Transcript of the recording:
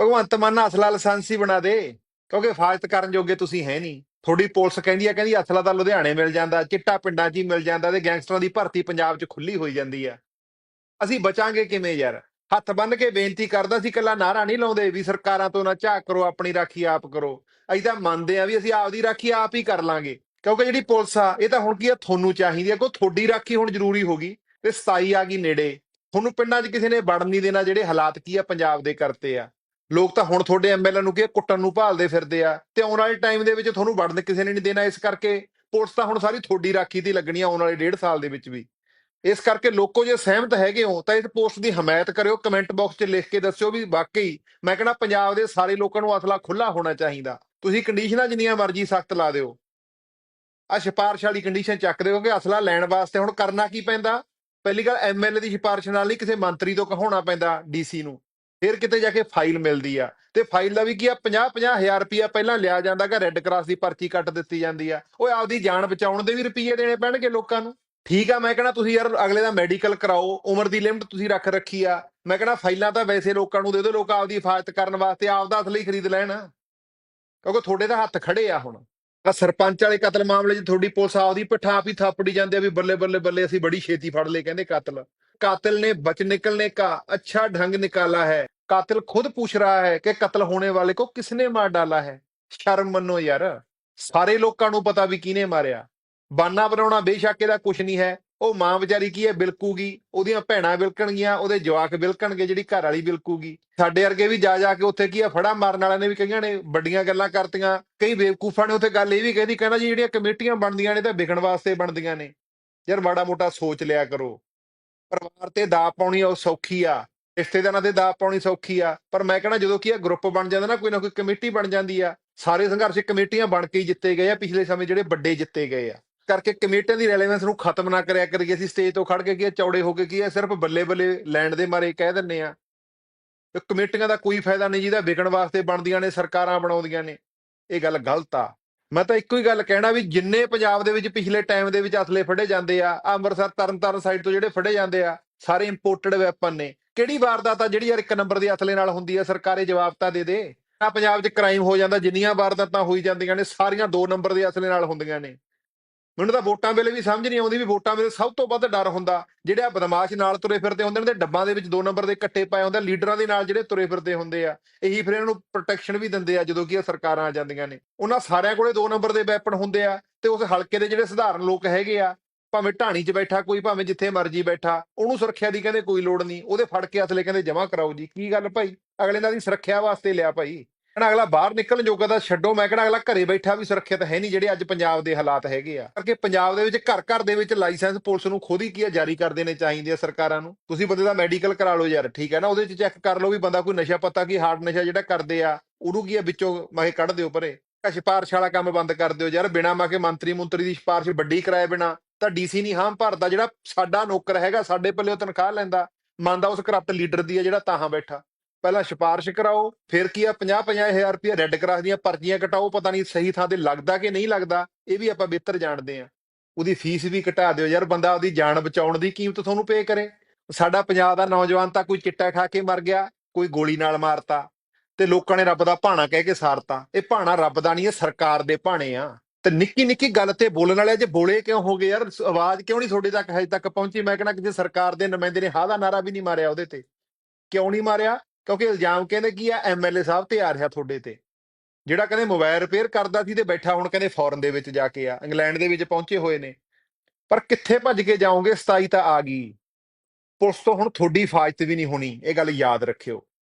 Bhagwant Mann ਅਸਲਾ licence ਹੀ ਬਣਾ ਦੇ, ਕਿਉਂਕਿ ਹਿਫਾਜ਼ਤ ਕਰਨ ਜੋਗੇ ਤੁਸੀਂ ਹੈ ਨਹੀਂ। ਥੋੜੀ ਪੁਲਿਸ ਕਹਿੰਦੀ ਆ ਕਹਿੰਦੀ ਅਸਲਾ ਤਾਂ ਲੁਧਿਆਣੇ ਮਿਲ ਜਾਂਦਾ, ਚਿੱਟਾ ਪਿੰਡਾਂ 'ਚ ਹੀ ਮਿਲ ਜਾਂਦਾ ਤੇ ਗੈਂਗਸਟਰਾਂ ਦੀ ਭਰਤੀ ਪੰਜਾਬ 'ਚ ਖੁੱਲੀ ਹੋਈ ਜਾਂਦੀ ਆ। ਅਸੀਂ ਬਚਾਂਗੇ ਕਿਵੇਂ ਯਾਰ? ਹੱਥ ਬੰਨ ਕੇ ਬੇਨਤੀ ਕਰਦਾ ਸੀ ਕੱਲਾ ਨਾਰਾ ਨਹੀਂ ਲਾਉਂਦੇ ਵੀ ਸਰਕਾਰਾਂ ਤੋਂ ਨਾ ਝਾਕ ਕਰੋ, ਆਪਣੀ ਰਾਖੀ ਆਪ ਕਰੋ। ਅਸੀਂ ਤਾਂ ਮੰਨਦੇ ਆ ਵੀ ਅਸੀਂ ਆਪਦੀ ਰਾਖੀ ਆਪ ਹੀ ਕਰ ਲਾਂਗੇ। ਕਿਉਂਕਿ ਜਿਹੜੀ ਪੁਲਿਸ ਆ, ਇਹ ਤਾਂ ਹੁਣ ਕੀ ਆ, ਤੁਹਾਨੂੰ ਚਾਹੀਦੀ ਆ ਕੋ ਤੁਹਾਡੀ ਰਾਖੀ ਹੁਣ ਜ਼ਰੂਰੀ ਹੋ ਗਈ ਤੇ 27 ਆ ਗਈ ਨੇੜੇ। ਤੁਹਾਨੂੰ ਪਿੰਡਾਂ 'ਚ ਕਿਸੇ ਨੇ ਵੜਨ ਨਹੀਂ ਦੇਣਾ, ਜਿਹੜੇ ਹਾਲਾਤ ਕੀ ਆ ਪੰਜਾਬ ਦੇ ਕਰਤੇ ਆ। ਲੋਕ ਤਾਂ ਹੁਣ ਤੁਹਾਡੇ ਐਮਐਲਏ ਨੂੰ ਕੀ ਕੁੱਟਣ ਨੂੰ ਭਾਲਦੇ ਫਿਰਦੇ ਆ ਤੇ ਆਉਣ ਵਾਲੇ ਟਾਈਮ ਦੇ ਵਿੱਚ ਤੁਹਾਨੂੰ ਵੜਨ ਕਿਸੇ ਨੇ ਨਹੀਂ ਦੇਣਾ ਇਸ ਕਰਕੇ ਪੁਲਿਸ ਤਾਂ ਹੁਣ ਸਾਰੀ ਤੁਹਾਡੀ ਰਾਖੀ ਦੀ ਲੱਗਣੀ ਆਉਣ ਵਾਲੇ ਡੇਢ ਸਾਲ ਦੇ ਵਿੱਚ ਵੀ। ਇਸ ਕਰਕੇ ਲੋਕੋ ਜੇ ਸਹਿਮਤ ਹੈਗੇ ਹੋ ਤਾਂ ਇਸ ਪੋਸਟ ਦੀ ਹਮਾਇਤ ਕਰਿਓ ਕਮੈਂਟ ਬਾਕਸ 'ਚ ਲਿਖ ਕੇ ਦੱਸਿਓ ਵੀ ਵਾਕਈ ਮੈਂ ਕਹਿੰਦਾ ਪੰਜਾਬ ਦੇ ਸਾਰੇ ਲੋਕਾਂ ਨੂੰ ਅਸਲਾ ਖੁੱਲਾ ਹੋਣਾ ਚਾਹੀਦਾ। ਤੁਸੀਂ ਕੰਡੀਸ਼ਨਾਂ ਜਿੰਨੀਆਂ ਮਰਜ਼ੀ ਸਖਤ ਲਾ ਦਿਓ। ਆ ਸਿਫਾਰਿਸ਼ ਵਾਲੀ ਕੰਡੀਸ਼ਨ ਚੱਕ ਦਿਓ ਕਿ ਅਸਲਾ ਲੈਣ ਵਾਸਤੇ ਹੁਣ ਕਰਨਾ ਕੀ ਪੈਂਦਾ? ਪਹਿਲੀ ਗੱਲ ਐਮਐਲਏ ਦੀ ਸਿਫਾਰਿਸ਼ ਨਾਲ ਨਹੀਂ ਕਿਸੇ ਮੰਤਰੀ ਤੋਂ ਕਹਾਉਣਾ ਪੈਂਦਾ ਡੀਸੀ ਨੂੰ। ਫਿਰ ਕਿਤੇ ਜਾ ਕੇ ਫਾਈਲ ਮਿਲਦੀ ਆ। ਤੇ ਫਾਈਲ ਦਾ ਵੀ ਕੀ ਆ 50 50 ਹਜ਼ਾਰ ਰੁਪਿਆ ਪਹਿਲਾਂ ਲਿਆ ਜਾਂਦਾ ਰੈੱਡ ਕਰਾਸ ਦੀ ਪਰਚੀ ਕੱਟ ਦਿੱਤੀ ਜਾਂਦੀ ਆ। ਉਹ ਆਪਦੀ ਜਾਨ ਬਚਾਉਣ ਦੇ ਵੀ ਰੁਪਏ ਦੇਣੇ ਪੈਣਗੇ ਲੋਕਾਂ ਨੂੰ। ਠੀਕ ਆ, ਮੈਂ ਕਹਿੰਦਾ ਤੁਸੀਂ ਯਾਰ ਅਗਲੇ ਦਾ ਮੈਡੀਕਲ ਕਰਾਓ, ਉਮਰ ਦੀ ਲਿਮਟ ਤੁਸੀਂ ਰੱਖ ਰੱਖੀ ਆ। ਮੈਂ ਕਹਿੰਦਾ ਫਾਈਲਾਂ ਤਾਂ ਵੈਸੇ ਲੋਕਾਂ ਨੂੰ ਦੇ ਦਿਓ, ਲੋਕ ਆਪਦੀ ਹਿਫਾਜ਼ਤ ਕਰਨ ਵਾਸਤੇ ਆਪਦਾ ਅਸਲੀ ਖਰੀਦ ਲੈਣ। ਕਿਉਂਕਿ ਤੁਹਾਡੇ ਤਾਂ ਹੱਥ ਖੜੇ ਆ ਹੁਣ। ਆ ਸਰਪੰਚ ਵਾਲੇ ਕਤਲ ਮਾਮਲੇ 'ਚ ਤੁਹਾਡੀ ਪੁਲਿਸ ਆਪਦੀ ਪਿੱਠਾ ਆਪ ਹੀ ਥਾਪੜੀ ਜਾਂਦੇ ਆ ਵੀ ਬੱਲੇ ਬੱਲੇ ਬੱਲੇ ਅਸੀਂ ਬੜੀ ਛੇਤੀ ਫੜ ਲਏ ਕਹਿੰਦੇ ਕਤਲ। कातिल ने बच निकलने का अच्छा ढंग निकाला है कातिल खुद पूछ रहा है कि कत्ल होने वाले को किसने ਮਾਰ ਡਾਲਾ ਹੈ? ਸ਼ਰਮ ਮੰਨੋ ਯਾਰ, ਸਾਰੇ ਲੋਕਾਂ ਨੂੰ ਪਤਾ ਵੀ ਕਿਹਨੇ ਮਾਰਿਆ। ਬਾਨਾ ਬਣਾਉਣਾ ਬੇਸ਼ੱਕ ਇਹਦਾ ਕੁਝ ਨਹੀਂ ਹੈ। ਉਹ ਮਾਂ ਵਿਚਾਰੀ ਕੀ ਹੈ, ਬਿਲਕੂਗੀ। ਉਹਦੀਆਂ ਭੈਣਾਂ ਬਿਲਕਣਗੀਆਂ, ਉਹਦੇ ਜਵਾਕ ਬਿਲਕਣਗੇ, ਜਿਹੜੀ ਘਰ ਵਾਲੀ ਬਿਲਕੂਗੀ। ਸਾਡੇ ਵਰਗੇ ਵੀ ਜਾ ਜਾ ਕੇ ਉੱਥੇ ਕੀ ਹੈ, ਫੜਾ ਮਾਰਨ ਵਾਲਿਆਂ ਨੇ ਵੀ ਕਈਆਂ ਨੇ ਵੱਡੀਆਂ ਗੱਲਾਂ ਕਰਤੀਆਂ। ਕਈ ਬੇਵਕੂਫਾਂ ਨੇ ਉੱਥੇ ਗੱਲ ਇਹ ਵੀ ਕਹਿੰਦੀ ਕਹਿੰਦਾ ਜੀ ਜਿਹੜੀਆਂ ਕਮੇਟੀਆਂ ਬਣਦੀਆਂ ਨੇ ਤਾਂ ਵਿਗਣ ਵਾਸਤੇ ਬਣਦੀਆਂ ਨੇ। ਯਾਰ ਮਾੜਾ ਮੋਟਾ ਸੋਚ ਲਿਆ ਕਰੋ। ਪਰਿਵਾਰ ਤੇ ਦਾਅ ਪਾਉਣੀ ਉਹ ਸੌਖੀ ਆ ਰਿਸ਼ਤੇਦਾਰਾਂ ਤੇ ਦਾਅ ਪਾਉਣੀ ਸੌਖੀ ਆ ਪਰ ਮੈਂ ਕਹਿੰਦਾ ਜਦੋਂ ਕੀ ਆ ਗਰੁੱਪ ਬਣ ਜਾਂਦਾ ਨਾ ਕੋਈ ਨਾ ਕੋਈ ਕਮੇਟੀ ਬਣ ਜਾਂਦੀ ਆ ਸਾਰੇ ਸੰਘਰਸ਼ ਕਮੇਟੀਆਂ ਬਣ ਕੇ ਜਿੱਤੇ ਗਏ ਆ ਪਿਛਲੇ ਸਮੇਂ ਜਿਹੜੇ ਵੱਡੇ ਜਿੱਤੇ ਗਏ ਆ। ਕਰਕੇ ਕਮੇਟੀਆਂ ਦੀ ਰੈਲੇਵੈਂਸ ਨੂੰ ਖਤਮ ਨਾ ਕਰਿਆ ਕਰੀਏ ਅਸੀਂ ਸਟੇਜ ਤੋਂ ਖੜ ਕੇ ਕੀ ਆ, ਚੌੜੇ ਹੋ ਕੇ ਕੀ ਆ ਸਿਰਫ ਬੱਲੇ ਬੱਲੇ ਲੈਣ ਦੇ ਮਾਰੇ ਕਹਿ ਦਿੰਨੇ ਆ। ਤੇ ਕਮੇਟੀਆਂ ਦਾ ਕੋਈ ਫਾਇਦਾ ਨਹੀਂ ਜਿਹਦਾ ਵਿਕਣ ਵਾਸਤੇ ਬਣਦੀਆਂ ਨੇ ਸਰਕਾਰਾਂ ਬਣਾਉਂਦੀਆਂ ਨੇ ਇਹ ਗੱਲ ਗਲਤ ਆ। ਮੈਂ ਤਾਂ ਇੱਕੋ ਹੀ ਗੱਲ ਕਹਿਣਾ ਵੀ ਜਿੰਨੇ ਪੰਜਾਬ ਦੇ ਵਿੱਚ ਪਿਛਲੇ ਟਾਈਮ ਦੇ ਵਿੱਚ ਅਸਲੇ ਫੜੇ ਜਾਂਦੇ ਆ ਆਹ ਅੰਮ੍ਰਿਤਸਰ ਤਰਨਤਾਰਨ ਸਾਈਡ ਤੋਂ ਜਿਹੜੇ ਫੜੇ ਜਾਂਦੇ ਆ, ਸਾਰੇ ਇੰਪੋਰਟਡ ਵੈਪਨ ਨੇ। ਕਿਹੜੀ ਵਾਰਦਾਤ ਆ ਜਿਹੜੀ ਯਾਰ ਇੱਕ ਨੰਬਰ ਦੇ ਅਸਲੇ ਨਾਲ ਹੁੰਦੀ ਆ? ਸਰਕਾਰੇ ਜਵਾਬ ਤਾਂ ਦੇ ਦੇ। ਆ ਪੰਜਾਬ 'ਚ ਕ੍ਰਾਈਮ ਹੋ ਜਾਂਦਾ, ਜਿੰਨੀਆਂ ਵਾਰਦਾਤਾਂ ਹੋਈ ਜਾਂਦੀਆਂ ਨੇ, ਸਾਰੀਆਂ ਦੋ ਨੰਬਰ ਦੇ ਅਸਲੇ ਨਾਲ ਹੁੰਦੀਆਂ ਨੇ। ਮੈਨੂੰ ਤਾਂ ਵੋਟਾਂ ਵੇਲੇ ਵੀ ਸਮਝ ਨਹੀਂ ਆਉਂਦੀ ਵੀ ਵੋਟਾਂ ਵੇਲੇ ਸਭ ਤੋਂ ਵੱਧ ਡਰ ਹੁੰਦਾ ਜਿਹੜੇ ਆ ਬਦਮਾਸ਼ ਨਾਲ ਤੁਰੇ ਫਿਰਦੇ ਹੁੰਦੇ ਨੇ ਤੇ ਡੱਬਾਂ ਦੇ ਵਿੱਚ ਦੋ ਨੰਬਰ ਦੇ ਕੱਟੇ ਪਾਏ ਹੁੰਦੇ ਆ, ਲੀਡਰਾਂ ਦੇ ਨਾਲ ਜਿਹੜੇ ਤੁਰੇ ਫਿਰਦੇ ਹੁੰਦੇ ਆ ਇਹੀ ਫਿਰ ਇਹਨਾਂ ਨੂੰ ਪ੍ਰੋਟੈਕਸ਼ਨ ਵੀ ਦਿੰਦੇ ਆ ਜਦੋਂ ਕਿ ਇਹ ਸਰਕਾਰਾਂ ਆ ਜਾਂਦੀਆਂ ਨੇ। ਉਹਨਾਂ ਸਾਰਿਆਂ ਕੋਲੇ ਦੋ ਨੰਬਰ ਦੇ ਵੈਪਨ ਹੁੰਦੇ ਆ ਤੇ ਉਸ ਹਲਕੇ ਦੇ ਜਿਹੜੇ ਸਧਾਰਨ ਲੋਕ ਹੈਗੇ ਆ ਭਾਵੇਂ ਢਾਣੀ 'ਚ ਬੈਠਾ ਕੋਈ ਭਾਵੇਂ ਜਿੱਥੇ ਮਰਜ਼ੀ ਬੈਠਾ ਉਹਨੂੰ ਸੁਰੱਖਿਆ ਦੀ ਕਹਿੰਦੇ ਕੋਈ ਲੋੜ ਨਹੀਂ ਉਹਦੇ ਫੜ ਕੇ ਅਸਲੇ ਕਹਿੰਦੇ ਜਮ੍ਹਾਂ ਕਰਾਓ ਜੀ। ਕੀ ਗੱਲ ਭਾਈ? ਅਗਲੇ ਨਾਲ ਦੀ ਸੁਰੱਖਿਆ ਵਾਸਤੇ ਲਿਆ ਭਾਈ। ਕਹਿੰਦਾ ਅਗਲਾ ਬਾਹਰ ਨਿਕਲਣ ਜੋਗਾ ਤਾਂ ਛੱਡੋ। ਮੈਂ ਕਹਿੰਦਾ ਅਗਲਾ ਘਰੇ ਬੈਠਾ ਵੀ ਸੁਰੱਖਿਅਤ ਹੈ ਨਹੀਂ ਜਿਹੜੇ ਅੱਜ ਪੰਜਾਬ ਦੇ ਹਾਲਾਤ ਹੈਗੇ ਆ। ਕਰਕੇ ਪੰਜਾਬ ਦੇ ਵਿੱਚ ਘਰ ਘਰ ਦੇ ਵਿੱਚ ਲਾਇਸੈਂਸ ਪੁਲਿਸ ਨੂੰ ਖੁਦ ਹੀ ਕੀ ਆ, ਜਾਰੀ ਕਰ ਦੇਣੇ ਚਾਹੀਦੇ ਆ ਸਰਕਾਰਾਂ ਨੂੰ। ਤੁਸੀਂ ਬੰਦੇ ਦਾ ਮੈਡੀਕਲ ਕਰਾ ਲਓ ਯਾਰ, ਠੀਕ ਹੈ ਨਾ? ਉਹਦੇ ਚ ਚੈੱਕ ਕਰ ਲਓ ਵੀ ਬੰਦਾ ਕੋਈ ਨਸ਼ਾ ਪਤਾ ਕੀ, ਹਾਰਡ ਨਸ਼ਾ ਜਿਹੜਾ ਕਰਦੇ ਆ, ਉਹਨੂੰ ਕੀ ਆ ਵਿੱਚੋਂ ਮਾਹੇ ਕੱਢ ਦਿਓ ਪਰੇ। ਆਹ ਸਿਫਾਰਿਸ਼ ਵਾਲਾ ਕੰਮ ਬੰਦ ਕਰ ਦਿਓ ਯਾਰ, ਬਿਨਾ ਮਾ ਕੇ ਮੰਤਰੀ ਮੰਤਰੀ ਦੀ ਸਿਫਾਰਿਸ਼ ਵੱਡੀ ਕਰਾਏ ਬਿਨਾ। ਤਾਂ ਡੀਸੀ ਨਹੀਂ ਹਾਮ ਭਰਦਾ ਜਿਹੜਾ ਸਾਡਾ ਨੌਕਰ ਹੈਗਾ, ਸਾਡੇ ਪੱਲੇ ਤਨਖਾਹ ਲੈਂਦਾ। ਮੰਨਦਾ ਉਸ ਕਰਪਟ ਲੀਡਰ ਦੀ ਆ ਜਿਹੜਾ ਤਾਹਾਂ ਬੈਠਾ। ਪਹਿਲਾਂ ਸਿਫਾਰਿਸ਼ ਕਰਾਓ, ਫਿਰ ਕੀ ਆ 50 50000 ਰੁਪਏ ਰੈੱਡ ਕਰਾਸ ਦੀਆਂ ਪਰਚੀਆਂ ਕਟਾਓ, ਪਤਾ ਨਹੀਂ ਸਹੀ ਥਾਂ ਤੇ ਲੱਗਦਾ ਕਿ ਨਹੀਂ ਲੱਗਦਾ, ਇਹ ਵੀ ਆਪਾਂ ਬਿਹਤਰ ਜਾਣਦੇ ਆ ਉਹਦੀ ਫੀਸ ਵੀ ਘਟਾ ਦਿਓ ਯਾਰ, ਬੰਦਾ ਉਹਦੀ ਜਾਨ ਬਚਾਉਣ ਦੀ ਕੀਮਤ ਤੁਹਾਨੂੰ ਪੇ ਕਰੇ। ਸਾਡਾ ਪੰਜਾਬ ਦਾ ਨੌਜਵਾਨ ਤਾਂ ਕੋਈ ਚਿੱਟਾ ਖਾ ਕੇ ਮਰ ਗਿਆ, ਕੋਈ ਗੋਲੀ ਨਾਲ ਮਾਰਤਾ, ਤੇ ਲੋਕਾਂ ਨੇ ਰੱਬ ਦਾ ਭਾਣਾ ਕਹਿ ਕੇ ਸਾਰਤਾ। ਇਹ ਭਾਣਾ ਰੱਬ ਦਾ ਨਹੀਂ ਹੈ ਸਰਕਾਰ ਦੇ ਭਾਣੇ ਆ। ਤੇ ਨਿੱਕੀ ਨਿੱਕੀ ਗੱਲ ਤੇ ਬੋਲਣ ਵਾਲੇ ਜੇ ਬੋਲੇ ਕਿਉਂ ਹੋ ਗਏ ਯਾਰ? ਆਵਾਜ਼ ਕਿਉਂ ਨਹੀਂ ਤੁਹਾਡੇ ਤੱਕ, ਹਜੇ ਤੱਕ ਪਹੁੰਚੀ? ਮੈਂ ਕਹਿੰਦਾ ਕਿਸੇ ਸਰਕਾਰ ਦੇ ਨੁਮਾਇੰਦੇ ਨੇ ਹਾਂ ਦਾ ਨਾਰਾ ਵੀ ਨਹੀਂ ਮਾਰਿਆ ਉਹਦੇ ਤੇ। ਕਿਉਂ ਨਹੀਂ ਮਾਰਿਆ? ਕਿਉਂਕਿ ਇਲਜ਼ਾਮ ਕਹਿੰਦੇ ਕੀ ਆ ਐਮਐਲਏ ਸਾਹਿਬ ਤੇ ਆ ਰਿਹਾ ਤੁਹਾਡੇ ਤੇ। ਜਿਹੜਾ ਕਹਿੰਦੇ ਮੋਬਾਈਲ ਰਿਪੇਅਰ ਕਰਦਾ ਸੀ ਤੇ ਬੈਠਾ ਹੁਣ ਕਹਿੰਦੇ ਫੋਰਨ ਦੇ ਵਿੱਚ ਜਾ ਕੇ ਆ, ਇੰਗਲੈਂਡ ਦੇ ਵਿੱਚ ਪਹੁੰਚੇ ਹੋਏ ਨੇ। ਪਰ ਕਿੱਥੇ ਭੱਜ ਕੇ ਜਾਓਗੇ? 27 ਤਾਂ ਆ ਗਈ। ਪੁਲਿਸ ਤੋਂ ਹੁਣ ਤੁਹਾਡੀ ਹਿਫਾਜ਼ਤ ਵੀ ਨਹੀਂ ਹੋਣੀ, ਇਹ ਗੱਲ ਯਾਦ ਰੱਖਿਓ।